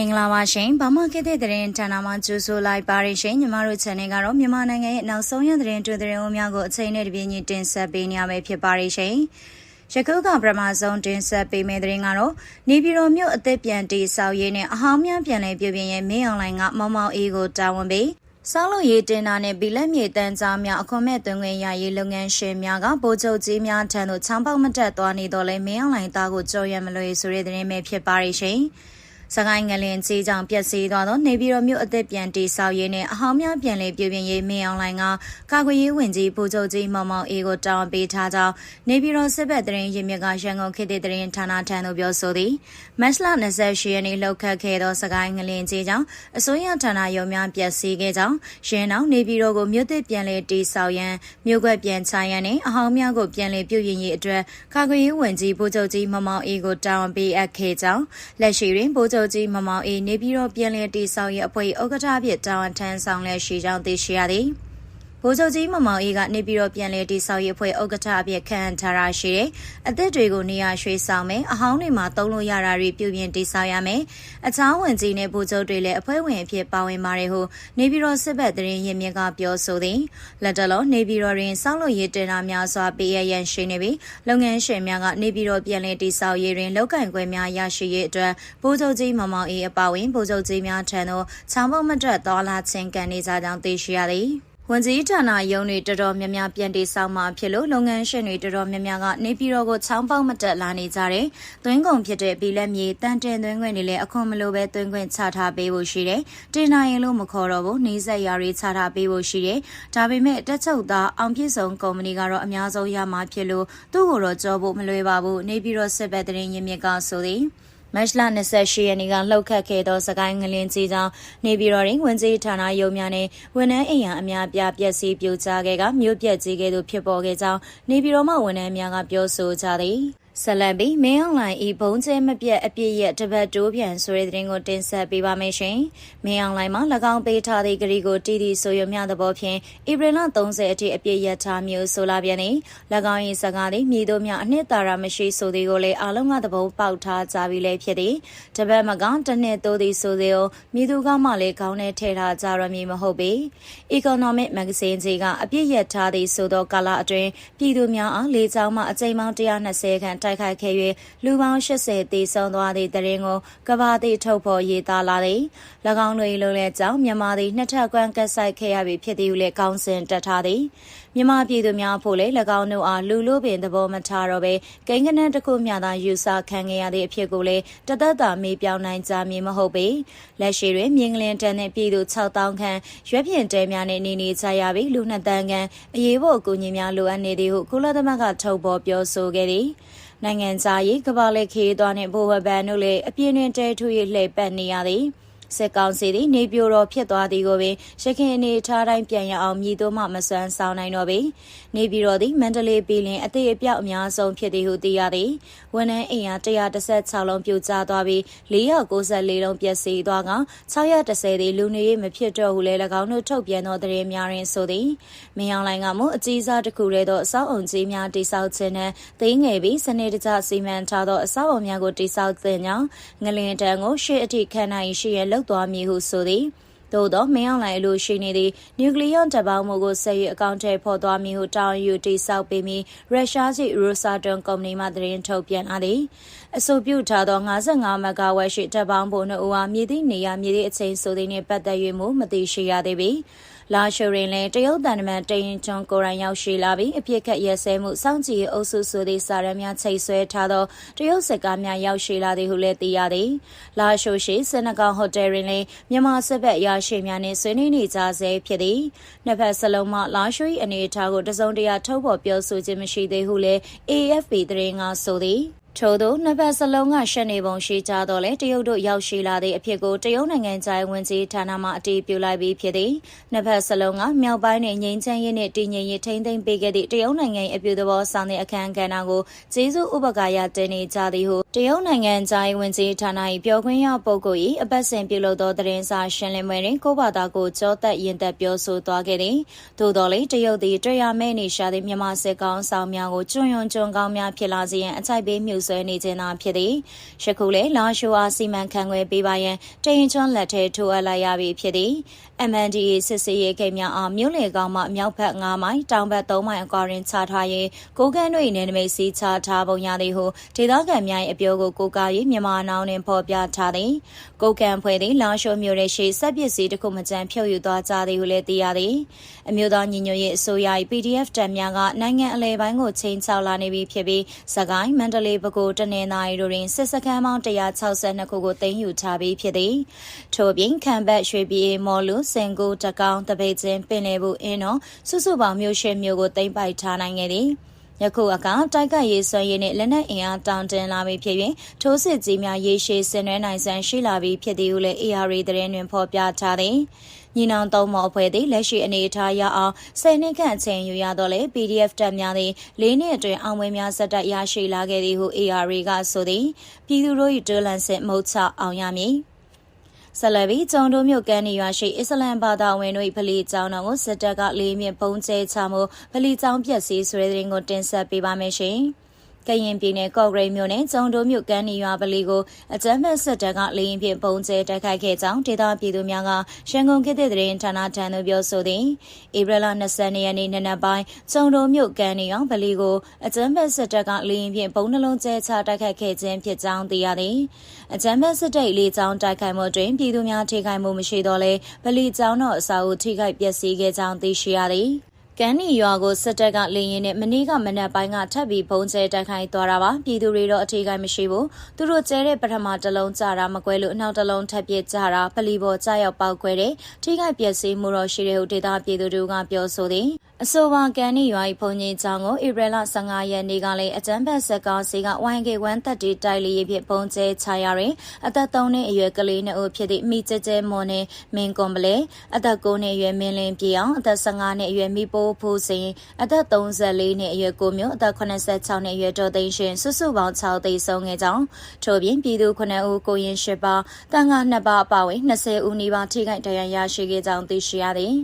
မင်္ဂလာပါရှင်ဗမာခေတ်တဲ့သတင်းဌာနမှာကြိုဆိုလိုက်ပါရရှင်ညီမတို့ channel ကတော့မြန်မာနိုင်ငံရဲ့နောက်ဆုံးရသတင်းတွေ့သတင်းအများကိုအချိန်နဲ့တပြေးညီတင်ဆက်ပေးနေရမယ်ဖြစ်ပါရရှင်ရကုကပရမဆုံးတင်ဆက်ပေးမယ့်သတင်းကတော့နေပြည်တော်မြို့အသက်ပြန်တီဆောက်ရေးနဲ့အဟောင်းများပြန်လည်ပြုပြင်ရေးမင်းအွန်လိုင်းကမောင်မောင်အေးကိုတာဝန်ပေးဆောက်လုပ်ရေးတင်တာနဲ့ဗီလက်မြေတန်းကြားများအခွန်မဲ့သွင်းခွင့်ရရေးလုပ်ငန်းရှင်များကဗိုလ်ချုပ်ကြီးများထံသို့ချောင်းပေါက်မတက်သွားနေတော့လဲမင်းအွန်လိုင်းသားကိုကြော်ရမလွေဆိုတဲ့သတင်းပဲဖြစ်ပါရရှင်။ စကိုင်းငလင်ကြီးကြောင့်ပျက်စီးသွားသောနေပြည်တော်မြို့အသက်ပြန်တီဆောက်ရေးနဲ့အဟောင်းများပြန်လည်ပြည်ပြင်ရေးမင်းအွန်လိုင်းကကာကွယ်ရေးဝန်ကြီးပူချုပ်ကြီးမောင်မောင်အေးကိုတောင်းပေးထားကြောင်းနေပြည်တော်စစ်ဘက်တရင်ရင်းမြစ်ကရန်ကုန်ခေတ်တရင်ဌာနထံသို့ပြောဆိုသည်မတ်လ28ရက်နေ့လှုပ်ခတ်ခဲ့သောစကိုင်းငလင်ကြီးကြောင့်အစိုးရဌာနရုံများပျက်စီးခဲ့ကြောင်းရင်းနောက်နေပြည်တော်ကိုမြို့သစ်ပြန်လည်တီဆောက်ရန်မြို့ကွက်ပြန်ချရန်နဲ့အဟောင်းများကိုပြန်လည်ပြည်ပြင်ရေးအတွက်ကာကွယ်ရေးဝန်ကြီးပူချုပ်ကြီးမောင်မောင်အေးကိုတောင်းပေးအပ်ခဲ့ကြောင်းလက်ရှိတွင်ပူချုပ်ကြီးမောင်မောင်အေးနေပြည်တော်ပြည်လည်တီဆောင်ရေးအဖွဲ့ဥက္ကဋ္ဌဖြစ်တာဝန်ထမ်းဆောင်လက်ရှိကြောင်းသိရှိရသည် ဗိုလ်ချုပ်ကြီးမမောင်အေးကနေပြည်တော်ပြည်လည်တီဆောင်ရေးအဖွဲ့ဥက္ကဋ္ဌအဖြစ်ခန့်အပ်ထားရရှိတဲ့အသစ်တွေကိုနေရာရွှေ့ဆောင်မယ်အဟောင်းတွေမှာသုံးလို့ရတာတွေပြုပြင်တီဆောင်ရမယ်အချောင်းဝင်ကြီးနဲ့ဗိုလ်ချုပ်တွေလည်းအဖွဲ့ဝင်အဖြစ်ပါဝင်ပါတယ်ဟုနေပြည်တော်စစ်ဘက်တရင်ရင်မြစ်ကပြောဆိုသည်လက်တလုံးနေပြည်တော်တွင်စောင့်လို့ရေးတင်တာများစွာပေးရရန်ရှိနေပြီးလုပ်ငန်းရှင်များကနေပြည်တော်ပြည်လည်တီဆောင်ရေးတွင်လောက်ကင်ခွဲများရရှိရေးအတွက်ဗိုလ်ချုပ်ကြီးမမောင်အေးအပါဝင်ဗိုလ်ချုပ်ကြီးများထံသို့ချောင်းပုံမတက်တော်လာခြင်းကန်နေကြကြောင်းသိရှိရသည် ဝန်ကြီးဌာနရုံးတွေတော်တော်များများပြန်တေးဆောင်မှာဖြစ်လို့လုပ်ငန်းရှင်တွေတော်တော်များများကနေပြည်တော်ကိုချောင်းပေါက်မတက်လာနေကြတယ်။သွင်းကုန်ဖြစ်တဲ့ဘီလက်မြေတန်တင်သွင်းခွင့်တွေလည်းအခွန်မလိုပဲသွင်းခွင့်ချထားပေးဖို့ရှိတယ်။တင်နိုင်ရင်လို့မခေါ်တော့ဘူး။နေဆက်ရာတွေချထားပေးဖို့ရှိတယ်။ဒါပေမဲ့တက်ချုပ်သားအောင်ပြည့်စုံကုမ္ပဏီကတော့အများဆုံးရမှာဖြစ်လို့သူ့ကိုတော့ကြောဖို့မလွယ်ပါဘူး။နေပြည်တော်စစ်ဘက်တရင်ရင်းမြစ်ကဆိုသည်။ မတ်လ28ရက်နေ့ကလှုပ်ခတ်ခဲ့သောစကိုင်းငလင်းကြီးကြောင့်နေပြည်တော်တွင်ဝင်ကြီးဌာနရုံများနှင့်ဝန်ထမ်းအိမ်ယာအများပြားပျက်စီးပြိုကျခဲ့ကမြို့ပြက်ကြီးကဲ့သို့ဖြစ်ပေါ်ခဲ့ကြောင်းနေပြည်တော်မှဝန်ထမ်းများကပြောဆိုကြသည် ဆက်လက်ပြီးမင်းအွန်လိုင်းဤဘုံကျဲမပြတ်အပြည့်ရဲ့တပတ်တိုးပြန်ဆိုတဲ့သတင်းကိုတင်ဆက်ပေးပါမယ်ရှင်။မင်းအွန်လိုင်းမှာ၎င်းပေးထားသည့်ဂရီကိုတီတီဆိုရမြသဘောဖြင့်ဧပြီလ30အထိအပြည့်ရထားမျိုးဆိုလာပြန်နေ၎င်း၏စကားသည်မြည်တို့များအနှစ်သာရမရှိဆိုသည်ကိုလည်းအားလုံးကသဘောပေါက်ထားကြပြီလည်းဖြစ်သည်။တပတ်မကောင်တစ်နှစ်တိုးသည်ဆိုသည်ကိုမြည်သူကမှလည်းခေါင်းထဲထည့်ထားကြရမည်မဟုတ်ပေ။ Economic Magazine ကြီးကအပြည့်ရထားသည်ဆိုသောကာလအတွင်းပြည်သူများအားလေကြောင်းမှအကြိမ်ပေါင်း120ခန့်တိုက်ခိုက်ခဲ့၍လူပေါင်း80သေဆုံးသွားသည့်တရင်ကိုကဘာတိထုတ်ဖော်ရေးသားလာသည်၎င်းတို့၏လုံလဲကြောင့်မြန်မာသည်နှစ်ထပ်ကွမ်းကက်ဆိုင်ခဲ့ရပြီဖြစ်သည်ဟုလည်းကောင်းစင်တက်ထားသည်မြန်မာပြည်သူများဖို့လည်း၎င်းတို့အားလူလူပင်သဘောမထားတော့ပဲကိန်းကနန်းတစ်ခုမျှသာယူဆခံခဲ့ရသည့်အဖြစ်ကိုလည်းတသက်တာမေးပြောင်းနိုင်ကြမည်မဟုတ်ပေလက်ရှိတွင်မြင်းကလင်တန်နှင့်ပြည်သူ6000ခန့်ရွက်ပြင်တဲများနှင့်နေနေကြရပြီးလူနှစ်တန်းခန့်အရေးပေါ်အကူအညီများလိုအပ်နေသည်ဟုကုလသမဂ္ဂထုတ်ပေါ်ပြောဆိုခဲ့သည်နိုင်ငံသားရေးကဘာလက်ခေးသွားနှင့်ဘိုဝဘန်တို့လည်းအပြင်းနဲ့တဲထွေလှည့်ပတ်နေရသည်။ စစ်ကောင်စီသည်နေပြိုတော်ဖြစ်သွားသည်ကိုပင်ရခင်အနေထားတိုင်းပြန်ရအောင်မြည်တို့မှမစွမ်းဆောင်နိုင်တော့ပေနေပြည်တော်သည်မန္တလေးပြည်လင်အသေးအပြောက်အများဆုံးဖြစ်သည်ဟုသိရသည်ဝန်ထမ်းအိမ်ယာ116လုံးပြိုကျသွားပြီး494လုံးပျက်စီးသွားက630သည်လူနေရေးမဖြစ်တော့ဟုလည်း၎င်းတို့ထုတ်ပြန်သောသတင်းများတွင်ဆိုသည်မင်းအောင်လိုင်ကမူအကြီးစားတစ်ခုတည်းသောအဆောက်အုံကြီးများတိစောက်ခြင်းနဲ့သိငယ်ပြီးစနစ်တကျစီမံထားသောအဆောက်အုံများကိုတိစောက်ခြင်းကြောင့်ငလင်တန်းကိုရှေ့အထိခံနိုင်ရှိရလုပ်သွားမည်ဟုဆိုသည်သို့သောမင်းအောင်လှိုင်အလိုရှိနေသည့်နျူကလ িয়ার တပ်ပေါင်းမှုကိုဆက်၍အကောင့်ထဲဖော်သွားမည်ဟုတောင်းယူတိစောက်ပေးပြီးရုရှားရှိရိုဆာတွန်ကုမ္ပဏီမှသတင်းထုတ်ပြန်လာသည်အဆိုပြုထားသော55မဂါဝက်ရှိတပ်ပေါင်းဖို့နှုတ်အားမြည်သည့်နေရာမြည်သည့်အချိန်ဆိုသည်နှင့်ပတ်သက်၍မူမသိရှိရသေးပေ လာရှိုရင်လည်းတရုတ်တန်တမန်တရင်ကျွန်းကိုရိုင်းရောက်ရှိလာပြီးအပြစ်ခတ်ရဲစဲမှုစောင့်ကြည့်အုပ်စုဆိုသည့်စာရမ်းများချိတ်ဆွဲထားသောတရုတ်စစ်ကားများရောက်ရှိလာသည်ဟုလည်းသိရသည်လာရှိုရှိစနကောင်ဟိုတယ်တွင်လည်းမြန်မာစစ်ဘက်ရရှိများနှင့်ဆွေးနွေးနေကြဆဲဖြစ်သည်နှစ်ဖက်စလုံးမှလာရှို၏အနေအထားကိုတစုံတရာထုတ်ဖော်ပြောဆိုခြင်းမရှိသေးဟုလည်း AFP သတင်းကဆိုသည် ထို့သောနှစ်ဖက်စလုံးကရှက်နေပုံရှိကြတော့လေတရုတ်တို့ရောက်ရှိလာသည့်အဖြစ်ကိုတရုတ်နိုင်ငံခြားဝန်ကြီးဌာနမှအတည်ပြုလိုက်ပြီးဖြစ်သည်နှစ်ဖက်စလုံးကမြောက်ပိုင်းနှင့်ငြိမ်းချမ်းရေးနှင့်တည်ငြိမ်ရေးထိန်းသိမ်းပေးခဲ့သည့်တရုတ်နိုင်ငံ၏အပြုသဘောဆောင်သည့်အခမ်းအနားကိုကျေးဇူးဥပကာရတင်နေကြသည်ဟုတရုတ်နိုင်ငံခြားဝန်ကြီးဌာန၏ပြောခွင့်ရပုဂ္ဂိုလ်၏အပတ်စဉ်ပြုလုပ်သောသတင်းစာရှင်းလင်းပွဲတွင်ကိုဘာသာကိုကြောသက်ရင်သက်ပြောဆိုသွားခဲ့သည်သို့တော်လည်းတရုတ်သည်တရားမဲ့နေရှာသည့်မြန်မာစစ်ကောင်ဆောင်များကိုကျွံ့ယွန်ကျွံကောင်းများဖြစ်လာစေရန်အကြိုက်ပေးမြုဆွဲနေခြင်းသာဖြစ်သည်ယခုလည်းလာရှိုအားစီမံခန့်ခွဲပေးပါရန်တရင်ကျွန်းလက်ထဲထိုးအပ်လိုက်ရပြီဖြစ်သည် MNDA စစ်စေးရေးကိမ်းများအားမြို့လေကောင်းမှမြောက်ဘက်9မိုင်တောင်ဘက်3မိုင်အကွာတွင်ချထား၍ကိုကန်းတို့၏နယ်နိမိတ်စီချထားပုံရသည်ဟုဒေသခံများ၏အပြောကိုကိုးကား၍မြန်မာနောင်တွင်ဖော်ပြထားသည်ကိုကန်းဖွဲ့သည်လာရှိုမြို့ရဲ့ရှိစက်ပစ္စည်းတစ်ခုမကျန်ဖြုတ်ယူသွားကြသည်ဟုလည်းသိရသည်အမျိုးသားညီညွတ်ရေးအစိုးရ၏ PDF တပ်များကနိုင်ငံအလဲပိုင်းကိုချိန်ချောက်လာနေပြီဖြစ်ပြီးစကိုင်းမန္တလေးပဲခူးတနင်္သာရီတို့တွင်စစ်စခန်းပေါင်း162ခုကိုသိမ်းယူထားပြီးဖြစ်သည်ထို့ပြင်ခံဘတ်ရွှေပြည်မော်လူစင်ကူတကောင်းတပိတ်ချင်းပင်လယ်ဘူးအင်းတော်စုစုပေါင်းမြို့ရှိမြို့ကိုသိမ်းပိုက်ထားနိုင်ခဲ့သည်ယခုအခါတိုက်ကရေးဆွဲရေးနှင့်လက်နက်အင်အားတောင်းတင်လာပြီဖြစ်၍ထိုးစစ်ကြီးများရေရှည်ဆင်နွှဲနိုင်စံရှိလာပြီဖြစ်သည်ဟုလည်း ARA သတင်းတွင်ဖော်ပြထားသည်ညီနောင်သုံးမော်အဖွဲ့သည်လက်ရှိအနေအထားရအောင်10နှစ်ခန့်အချိန်ယူရတော့လေ PDF တပ်များသည်၄နှစ်အတွင်းအောင်ပွဲများဆက်တက်ရရှိလာခဲ့သည်ဟု ARA ကဆိုသည်ပြည်သူတို့၏ဒလန်စစ်မုတ်ချအောင်ရမည် ဆလဘီကျုံတို့မြို့ကန်းနေရွာရှိအစ္စလမ်ဘာသာဝင်တို့၏ဗလီကျောင်းတော်ကိုစစ်တပ်ကလေးမြင့်ပုံကျဲချမှုဗလီကျောင်းပျက်စီးဆွဲတဲ့ရင်ကိုတင်ဆက်ပေးပါမယ်ရှင်။ ကရင်ပြည်နယ်ကော့ဂရိတ်မြို့နယ်ကျုံတိုးမြို့ကမ်းနီရွာပလီကိုအကြမ်းဖက်စစ်တပ်ကလေရင်ဖြင့်ပုံကျဲတိုက်ခိုက်ခဲ့ကြောင်းဒေသပြည်သူများကရန်ကုန်ခေတ်သစ်သတင်းဌာနထံသို့ပြောဆိုသည်ဧပြီလ22ရက်နေ့နနက်ပိုင်းကျုံတိုးမြို့ကမ်းနီရွာပလီကိုအကြမ်းဖက်စစ်တပ်ကလေရင်ဖြင့်ပုံနှလုံးကျဲချတိုက်ခိုက်ခဲ့ခြင်းဖြစ်ကြောင်းသိရသည်အကြမ်းဖက်စစ်တပ်လေကြောင်းတိုက်ခိုက်မှုတွင်ပြည်သူများထိခိုက်မှုမရှိတော့လဲပလီကျောင်းတော်အစာအုပ်ထိခိုက်ပျက်စီးခဲ့ကြောင်းသိရှိရသည် ကန်းနီရွာကိုစစ်တပ်ကလေရင်နဲ့မနေ့ကမနက်ပိုင်းကထပ်ပြီးဘုံကျဲတိုက်ခိုက်သွားတာပါပြည်သူတွေတော့အထီးကိုင်းမရှိဘူးသူတို့ကျဲတဲ့ပထမတလုံးကြတာမကွဲလို့အနောက်တလုံးထပ်ပြစ်ကြတာပလီပေါ်ကြရောက်ပောက်ခွဲတဲ့ထိခိုက်ပျက်စီးမှုတော့ရှိတဲ့ဟုဒေသပြည်သူတို့ကပြောဆိုသည် အဆိုပါကန်နီရွာ၏ဘုံကြီးကျောင်းကိုဧပြီလ15ရက်နေ့ကလည်းအကြမ်းဖက်ဆက်ကောင်စီက YK1 တက်တီတိုက်လီဖြစ်ဘုံကျဲချရတွင်အသက်3နှစ်အရွယ်ကလေးနှစ်ဦးဖြစ်သည့်မိကျကျဲမွန်နဲ့မင်းကွန်ပလေအသက်9နှစ်အရွယ်မင်းလင်းပြေအောင်အသက်15နှစ်အရွယ်မိပိုးဖိုးစင်အသက်34နှစ်အရွယ်ကိုမျိုးအသက်86နှစ်အရွယ်တော်သိန်းရှင်စုစုပေါင်း6သိန်းဆုံးခဲ့ကြောင်းထို့ပြင်ပြည်သူ9ဦးကိုရင်8ပါးတန်ခါ2ပါးအပါအဝင်20ဦးနီးပါးထိခိုက်ဒဏ်ရာရရှိခဲ့ကြောင်းသိရှိရသည်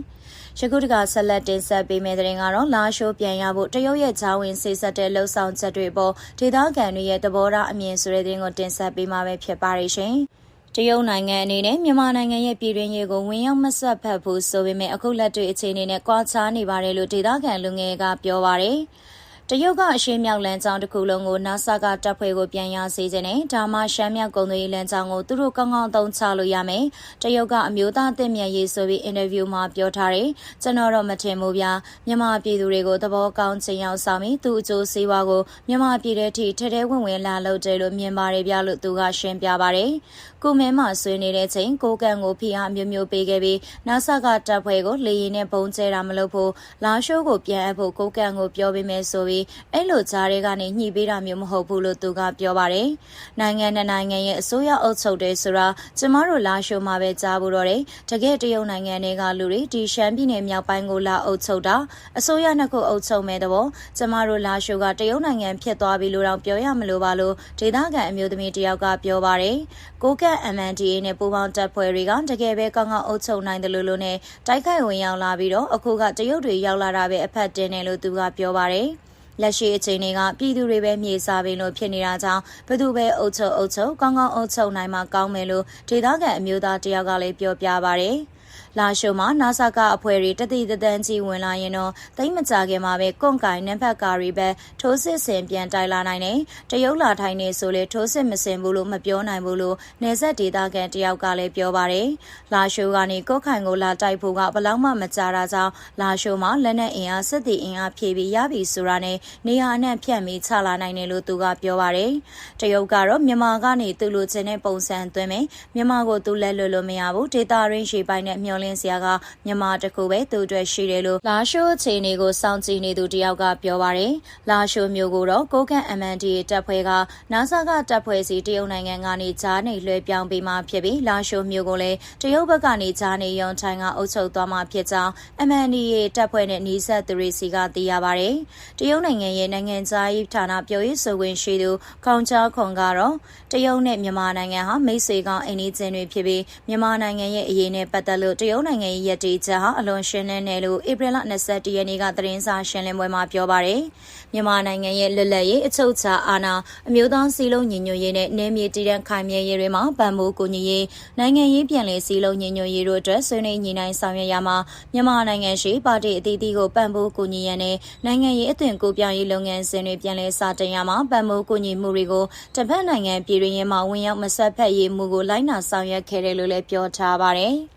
ယခုတကဆက်လက်တင်ဆက်ပေးမယ့်တဲ့ရင်ကတော့လာရှိုးပြန်ရဖို့တရုတ်ရဲ့ဂျာဝင်စေဆက်တဲ့လှုပ်ဆောင်ချက်တွေပေါ်ဒေသခံတွေရဲ့သဘောထားအမြင်ဆိုတဲ့တဲ့ရင်ကိုတင်ဆက်ပေးမှာပဲဖြစ်ပါရဲ့ရှင်။တရုတ်နိုင်ငံအနေနဲ့မြန်မာနိုင်ငံရဲ့ပြည်တွင်းရေးကိုဝင်ရောက်မဆက်ဖက်ဘူးဆိုပေမဲ့အခုလက်တွေ့အခြေအနေနဲ့ကြွားချနေပါတယ်လို့ဒေသခံလူငယ်ကပြောပါရယ်။ တရုတ်ကအရှေ့မြောက်လမ်းကြောင်းတစ်ခုလုံးကို NASA ကတပ်ဖွဲ့ကိုပြန်ရစေခြင်းနဲ့ဒါမှရှမ်းမြောက်ကုန်းသွေးလမ်းကြောင်းကိုသူတို့ကောင်းကောင်းသုံးချလို့ရမယ်။တရုတ်ကအမျိုးသားအသင့်မြတ်ရေးဆိုပြီးအင်တာဗျူးမှာပြောထားတယ်။ကျွန်တော်တော့မထင်ဘူးဗျာ။မြန်မာပြည်သူတွေကိုသဘောကောင်းခြင်းရောက်ဆောင်ပြီးသူ့အကျိုးစီးပွားကိုမြန်မာပြည်ထဲထိထဲထဲဝင်ဝင်လာလုပ်တယ်လို့မြင်ပါတယ်ဗျာလို့သူကရှင်းပြပါတယ်။ကိုမဲမှာဆွေးနေတဲ့ချိန်ကိုကန်ကိုဖိအားမျိုးမျိုးပေးခဲ့ပြီး NASA ကတပ်ဖွဲ့ကိုလေရင်နဲ့ပုံကျဲတာမလုပ်ဖို့လာရှိုးကိုပြန်အပ်ဖို့ကိုကန်ကိုပြောပေးမယ်ဆိုပြီးပြီးအဲ့လိုကြားတွေကနေညှိပေးတာမျိုးမဟုတ်ဘူးလို့သူကပြောပါတယ်။နိုင်ငံနဲ့နိုင်ငံရဲ့အစိုးရအုပ်ချုပ်တယ်ဆိုတာကျမတို့လာရှိုမှာပဲကြားဖို့တော့တယ်။တကယ်တရုတ်နိုင်ငံတွေကလူတွေဒီရှမ်းပြည်နယ်မြောက်ပိုင်းကိုလာအုပ်ချုပ်တာအစိုးရနှစ်ခုအုပ်ချုပ်မဲ့တော့ကျမတို့လာရှိုကတရုတ်နိုင်ငံဖြစ်သွားပြီလို့တော့ပြောရမလို့ပါလို့ဒေသခံအမျိုးသမီးတယောက်ကပြောပါတယ်။ကိုကတ် MNDA နဲ့ပူးပေါင်းတပ်ဖွဲ့တွေကတကယ်ပဲကောင်းကောင်းအုပ်ချုပ်နိုင်တယ်လို့လို့နဲ့တိုက်ခိုက်ဝင်ရောက်လာပြီးတော့အခုကတရုတ်တွေရောက်လာတာပဲအဖက်တင်တယ်လို့သူကပြောပါတယ်။ လက်ရှိအချိန်တွေကပြည်သူတွေပဲမြေစာပင်လို့ဖြစ်နေတာကြောင့်ဘသူပဲအုပ်ချုပ်အုပ်ချုပ်ကောင်းကောင်းအုပ်ချုပ်နိုင်မှာကောင်းမယ်လို့ဒေသခံအမျိုးသားတယောက်ကလည်းပြောပြပါဗျ။ လာရှုံမှာနာဆာကအဖွဲ့တွေတတိတသန်းကြီးဝင်လာရင်တော့တိတ်မကြခင်မှာပဲကွန်ကိုင်နံပါတ်ကာရီပဲထိုးစစ်ဆင်ပြန်တိုက်လာနိုင်တယ်တရုတ်လာထိုင်နေဆိုလေထိုးစစ်မစင်ဘူးလို့မပြောနိုင်ဘူးလို့နေဆက်ဒေတာကန်တယောက်ကလည်းပြောပါတယ်လာရှုံကနေကော့ခိုင်ကိုလာတိုက်ဖို့ကဘလောက်မှမကြတာကြောင့်လာရှုံမှာလက်နက်အင်အားစစ်တီအင်အားဖြည့်ပြီးရပြီဆိုတာနဲ့နေရာအနှံ့ဖြတ်ပြီးချလာနိုင်တယ်လို့သူကပြောပါတယ်တရုတ်ကတော့မြန်မာကနေသူ့လိုချင်တဲ့ပုံစံသွင်းမယ်မြန်မာကိုသူလက်လွတ်လို့မရဘူးဒေတာရင်းရှေပိုင်းနဲ့မျောလင်းစရာကမြန်မာတခုပဲသူအတွက်ရှိတယ်လို့လာရှိုးအခြေအနေကိုစောင့်ကြည့်နေသူတယောက်ကပြောပါတယ်။လာရှိုးမျိုးကိုတော့ကိုကန့် MNDA တပ်ဖွဲ့ကနာဆာကတပ်ဖွဲ့စီတရုတ်နိုင်ငံကနေဂျားနေလွှဲပြောင်းပေးမှဖြစ်ပြီးလာရှိုးမျိုးကိုလည်းတရုတ်ဘက်ကနေဂျားနေရုံထိုင်ကအုပ်ချုပ်သွားမှဖြစ်ကြောင်း MNDA တပ်ဖွဲ့နဲ့နှီးဆက်သူတွေစီကသိရပါတယ်။တရုတ်နိုင်ငံရဲ့နိုင်ငံသားရေးဌာနပြောရေးဆိုခွင့်ရှိသူခေါင်ချာခွန်ကတော့တရုတ်နဲ့မြန်မာနိုင်ငံဟာမိတ်ဆွေကောင်းအိမ်နီးချင်းတွေဖြစ်ပြီးမြန်မာနိုင်ငံရဲ့အရေးနဲ့ပတ်သက်လို့တရုတ်နိုင်ငံရဲ့ရည်တည်ချက်ဟာအလွန်ရှင်းလင်းတယ်လို့ဧပြီလ22ရက်နေ့ကသတင်းစာရှင်းလင်းပွဲမှာပြောပါတယ်။မြန်မာနိုင်ငံရဲ့လွတ်လပ်ရေးအချုပ်အခြာအာဏာအမျိုးသားစည်းလုံးညီညွတ်ရေးနဲ့နယ်မြေတည်တံ့ခိုင်မြဲရေးတွေမှာပံ့ပိုးကူညီရေးနိုင်ငံရေးပြည်လည်စည်းလုံးညီညွတ်ရေးတို့အတွက်ဆွေးနွေးညီနိုင်ဆောင်ရွက်ရမှာမြန်မာနိုင်ငံရှိပါတီအသီးသီးကိုပံ့ပိုးကူညီရန်နဲ့နိုင်ငံရေးအသွင်ကူးပြောင်းရေးလုပ်ငန်းစဉ်တွေပြည်လည်စတင်ရမှာပံ့ပိုးကူညီမှုတွေကိုတစ်ဖက်နိုင်ငံပြည်တွင်းရေးမှာဝင်ရောက်မဆက်ဖက်ရေးမှုကိုလိုက်နာဆောင်ရွက်ခဲ့တယ်လို့လည်းပြောထားပါတယ်။